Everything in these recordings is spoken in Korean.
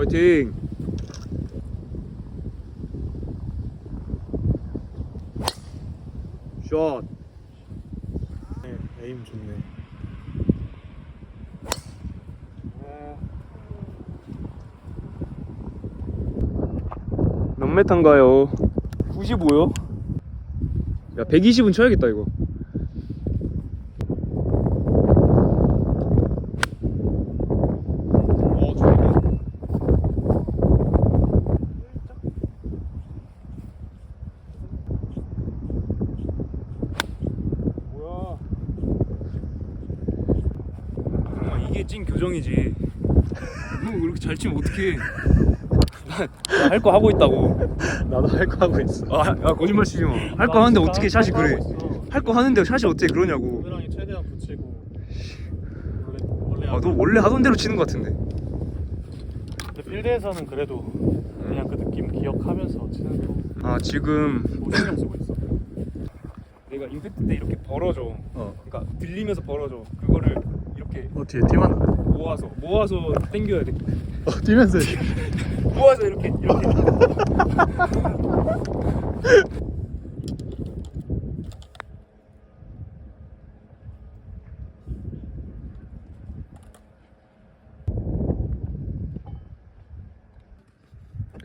화이팅! 샷! 네, 에임 좋네. 몇 메타인가요? 95요? 야 120은 쳐야겠다 이거 어 좋은데? 뭐야? 아, 교정이지 너 그렇게 잘 치면 어떡해 할 거 하고 있다고 나도 할 거 하고 있어. 아, 야 거짓말 치지 마. 할 거 하는데 어떻게 샷이 그래? 할 거 하는데 샷이 어떻게 그러냐고. 최대한 붙이고. 원래 원래 아, 너 원래 하던 대로 치는 것 같은데. 근데 필드에서는 그래도 그냥 그 느낌 기억하면서 치는 거. 아, 지금 뭐 신경 쓰고 있어. 내가 임팩트 때 이렇게 벌어져. 어. 그러니까 들리면서 벌어져. 그거를 이렇게 어 뒤에 팀만. 모아서 모아서 당겨야 돼. 어 뛰면서. 모아서 이렇게 이렇게.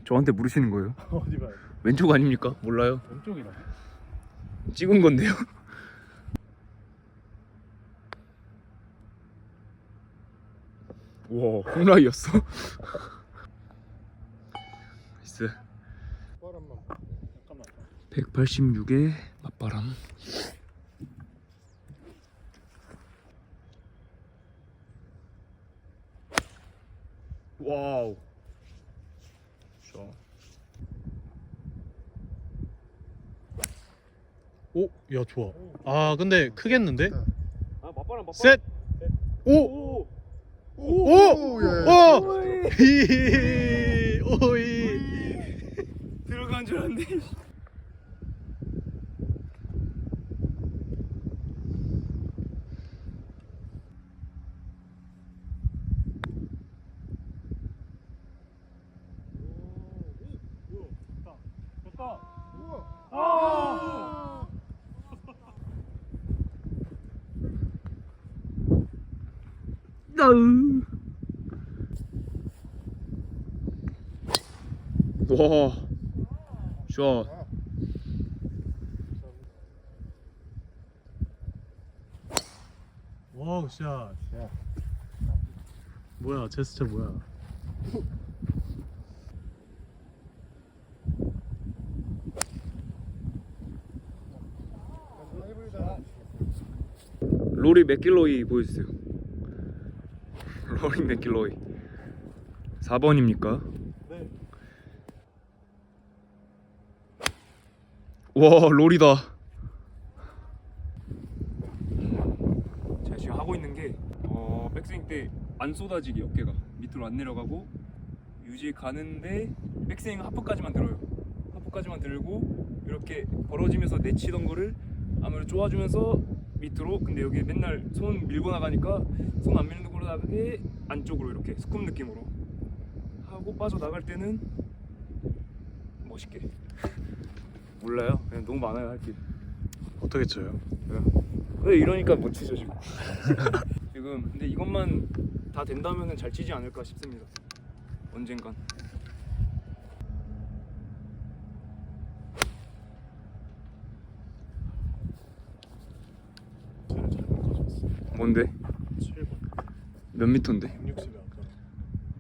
저한테 물으시는 거예요? 어디 돼? 왼쪽 아닙니까? 몰라요. 왼쪽이다. 찍은 건데요. 와, 홈라이였어. 나이스. 바람만. 잠깐만. 186에 맞바람. 와우. 자. 오, 야 좋아. 아 근데 크겠는데? 아, 맞바람 맞바람. 셋. 오. 오. 오. 오, 예. 오. 히. 오이. 들어간 줄 알았네. 됐다. 아. 와. 샷. 와우 샷. 뭐야 제스처 뭐야? 로리 맥길로이 보여주세요. 로리 맥길로이. 4번입니까? 네. 와 로리다. 제가 지금 하고 있는 게 어, 백스윙 때 안 쏟아지기 어깨가 밑으로 안 내려가고 유지 가는데 백스윙 하프까지만 들어요. 하프까지만 들고 이렇게 벌어지면서 내치던 거를 아무래도 쪼아주면서 밑으로 근데 여기 맨날 손 밀고 나가니까 손 안 밀는 걸로 나가게 안쪽으로 이렇게 스쿱 느낌으로 하고 빠져 나갈 때는 멋있게 몰라요. 그냥 너무 많아요 할 게. 어떻게 쳐요? 왜 이러니까 못 치죠 지금. 지금 근데 이것만 다 된다면은 잘 치지 않을까 싶습니다. 언젠간. 제일 잘못 가져왔어. 뭔데? 7번. 몇 미터인데? 160이 아까.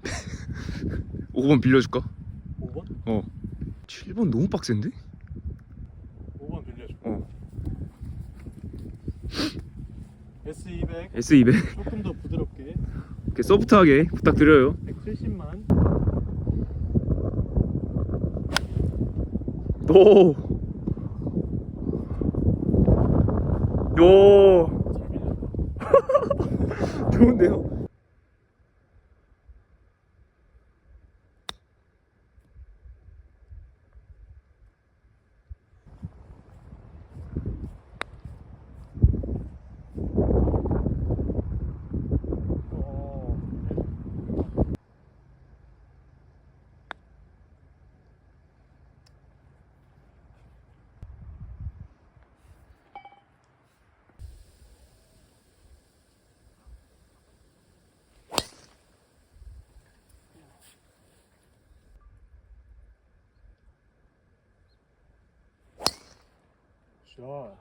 5번 빌려줄까? 5번? 어. 7번 너무 빡센데? 5번 빌려줘. 어. S200 S200 조금 더 부드럽게 이렇게 소프트하게 부탁드려요. 170만 오. 요. 좋은데요? 샷.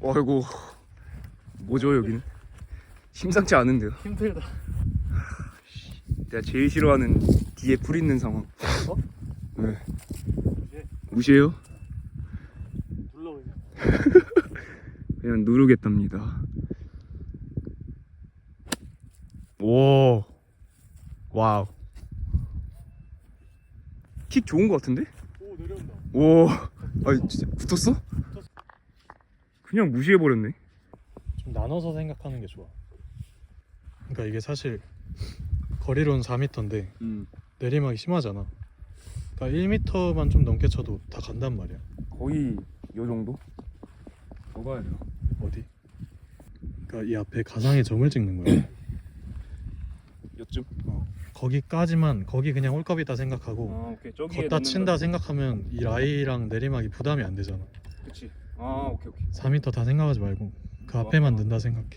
어이구 뭐죠 여기는? 심상치 않은데요. 힘들다. 내가 제일 싫어하는 뒤에 불 있는 상황. 어? 네. 무시해요? 눌러 그냥. 그냥 누르겠답니다. 오, 와우. 킥 좋은 것 같은데? 오 내려온다. 오, 아 진짜 붙었어? 그냥 무시해 버렸네. 좀 나눠서 생각하는 게 좋아. 그러니까 이게 사실 거리로는 4m인데 음, 내리막이 심하잖아. 그러니까 1m만 좀 넘게 쳐도 다 간단 말이야. 거의 요 정도? 더 가야 돼. 어디? 그러니까 이 앞에 가상의 점을 찍는 거야. 요쯤? 어. 거기까지만 거기 그냥 홀컵이다 생각하고 아, 오케이. 저기에 걷다 넣는다. 친다 생각하면 이 라이랑 내리막이 부담이 안 되잖아. 그치. 아, 오케이 오케이. 4m 다 생각하지 말고 그 앞에만 넣는다 생각해.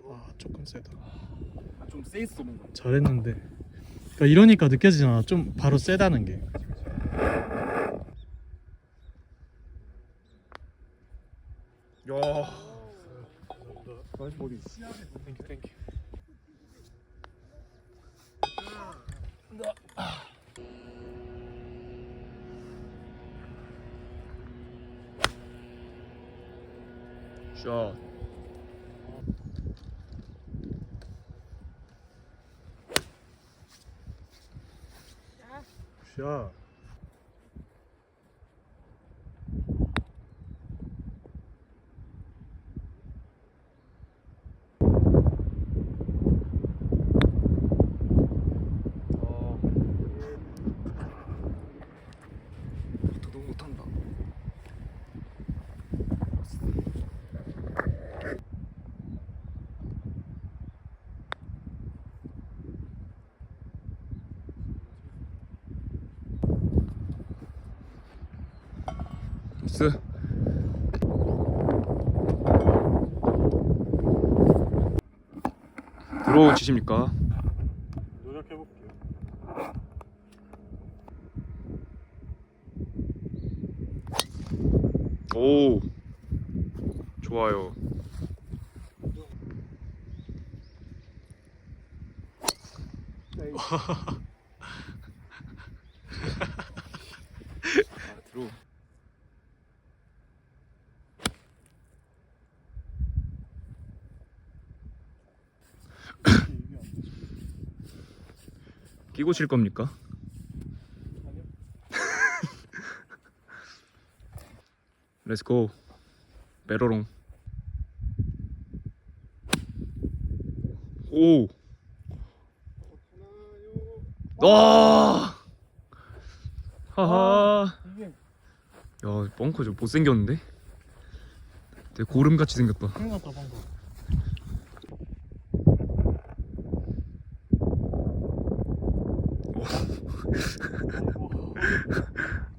와 조금 세다. 아, 좀 세있어 뭔가. 잘했는데. 그러니까 이러니까 느껴지잖아. 좀 바로 세다는 게. 야. 나이스 버디. 땡큐 땡큐. 샷. 샷. 어. 도둑 못한다. 나이스. 들어오시십니까? 노력해 볼게요. 오 좋아요 아 들어 이게 안 되지. 끼고 칠 겁니까? 렛츠고 메로롱 오 와! 하하 야 벙커 좀 못생겼는데? 되게 고름같이 생겼다 났다 방금.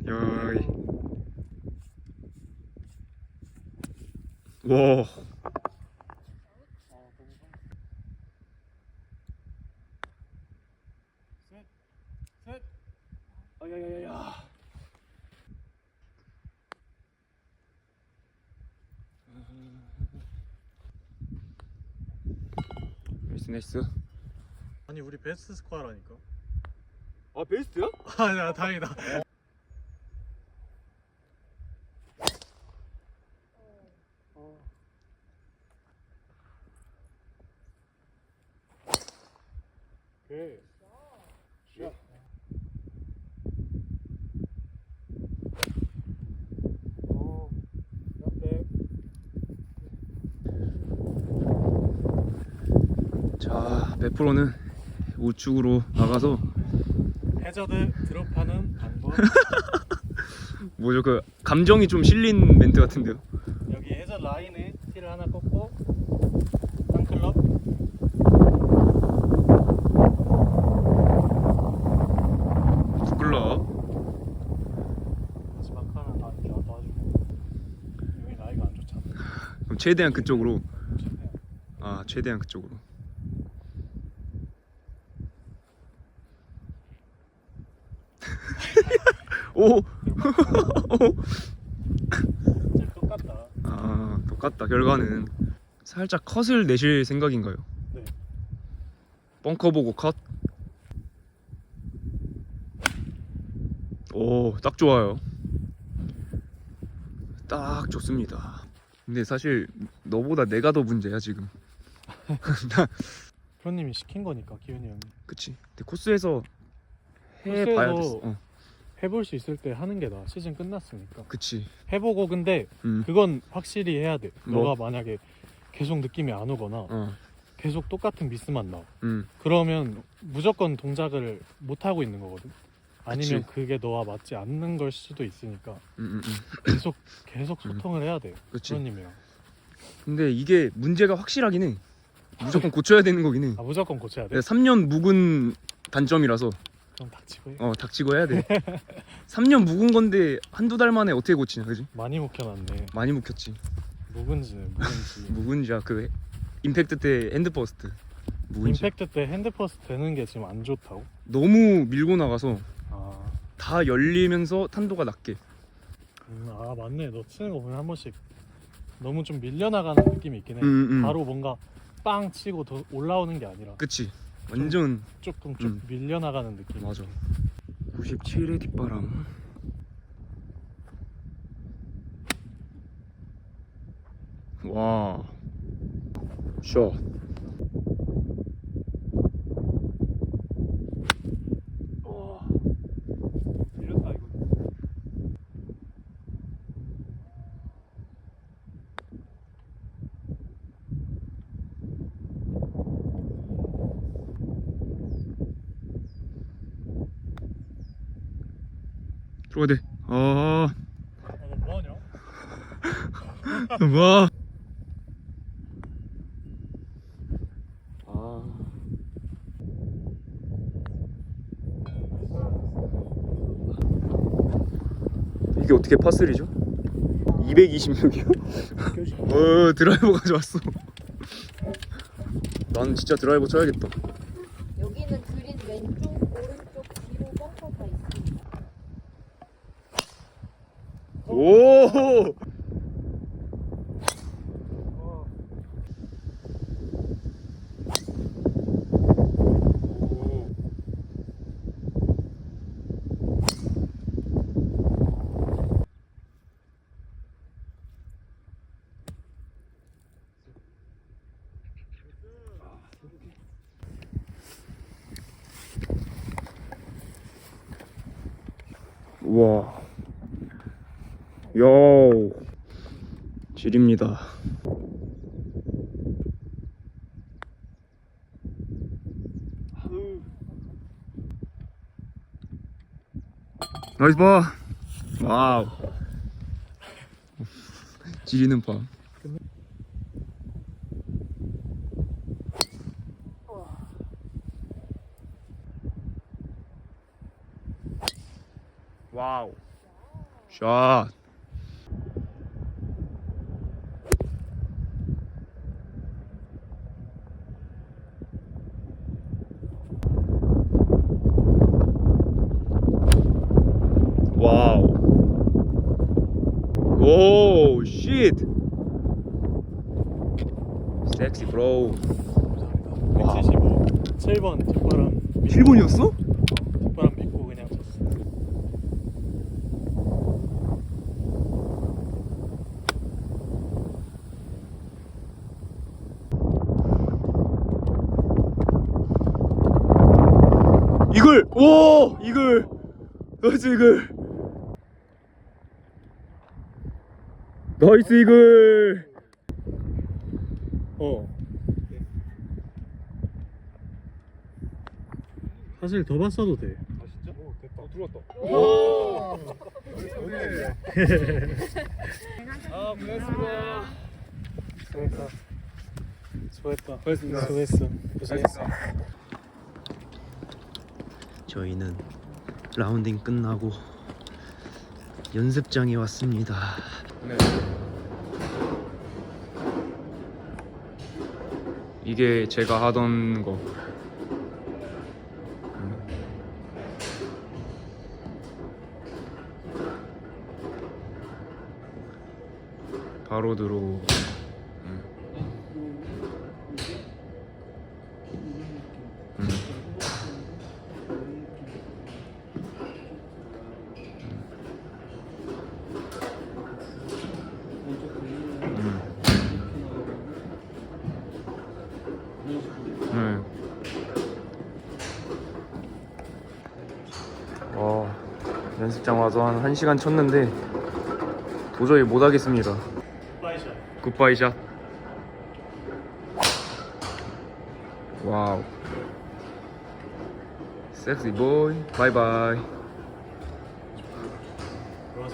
야이 와 아, 셋, 셋. 아야야야야. 나이스 나이스 아니 우리 베스트 스코어라니까. 아 베스트야? 아야 다행이다. 오케이. 어. 자 베프로는 우측으로 나가서 해저드 드롭하는 방법. 뭐죠 그 감정이 좀 실린 멘트 같은데요 여기 해저 라인에 티를 하나 꽂고 한 클럽. 부클럽 마지막 하나 더 놔주고. 여기 라이가 안 좋잖아. 그럼 최대한 그쪽으로. 아 최대한 그쪽으로. 오. 똑같다. 아 똑같다 결과는 살짝 컷을 내실 생각인가요? 네. 벙커 보고 컷. 오, 딱 좋아요. 딱 좋습니다. 근데 사실 너보다 내가 더 문제야 지금. 프로님이 시킨 거니까 기훈이 형이 그치? 근데 코스에서 코스에서 해봐야겠어. 어, 해볼 수 있을 때 하는 게 나아. 시즌 끝났으니까. 그치. 해보고 근데 음, 그건 확실히 해야 돼. 뭐? 너가 만약에 계속 느낌이 안 오거나 어, 계속 똑같은 미스만 나와. 음, 그러면 무조건 동작을 못 하고 있는 거거든. 아니면 그게 너와 맞지 않는 걸 수도 있으니까 음, 음, 음. 계속 계속 소통을 해야 돼. 그치. 프로님이랑. 근데 이게 문제가 확실하긴 해. 무조건 고쳐야 되는 거긴 해. 아 무조건 고쳐야 돼. 3년 묵은 단점이라서 그럼 닥치고 해. 어 닥치고 해야 돼 3년 묵은 건데 한두 달 만에 어떻게 고치냐 그지? 많이 묵혀놨네. 많이 묵혔지 묵은지는 묵은지. 묵은지야 그 임팩트 때 핸드퍼스트 묵은지 임팩트 때 핸드퍼스트 되는 게 지금 안 좋다고? 너무 밀고 나가서 아, 다 열리면서 탄도가 낮게 음, 아 맞네. 너 치는 거 보면 한 번씩 너무 좀 밀려나가는 느낌이 있긴 해. 음, 음. 바로 뭔가 빵 치고 더 올라오는 게 아니라 그치 완전 조금 좀 음. 밀려나가는 느낌. 맞아 97의 뒷바람 와 샷. 들어가야 돼. 아, 아, 너 뭐하냐? 와. 아. 이게 어떻게 파슬이죠? 226이요? 어 드라이버 가져왔어. 난 진짜 드라이버 쳐야겠다. 여기는 그린 왼쪽, 오른쪽, 뒤로 벙커가 있습니다. 오. 와. 요 질입니다. 나이스 파. 와우. 지리는 파. 와우. 샷. 와우. 오, 쉣. 섹시 브로. 감사합니다. 175 7번 뒷바람 7번이었어? 뒷바람 믿고 그냥 쳤어. 이글! 오! 이글! 나이스 이글! 나이스 이글! 어. 사실 더 봤어도 돼. 아 진짜? 오 됐다 들어왔다 아 고맙습니다 수고했다. 수고했다. 고맙습니다. 수고했어. 고생했어. 저희는 라운딩 끝나고 연습장에 왔습니다. 네. 이게 제가 하던 거. 음. 바로 들어. 연습장 와서 한 1시간 쳤는데 도저히 못 하겠습니다. 굿바이 샷. 와우. 섹시 보이. 바이바이.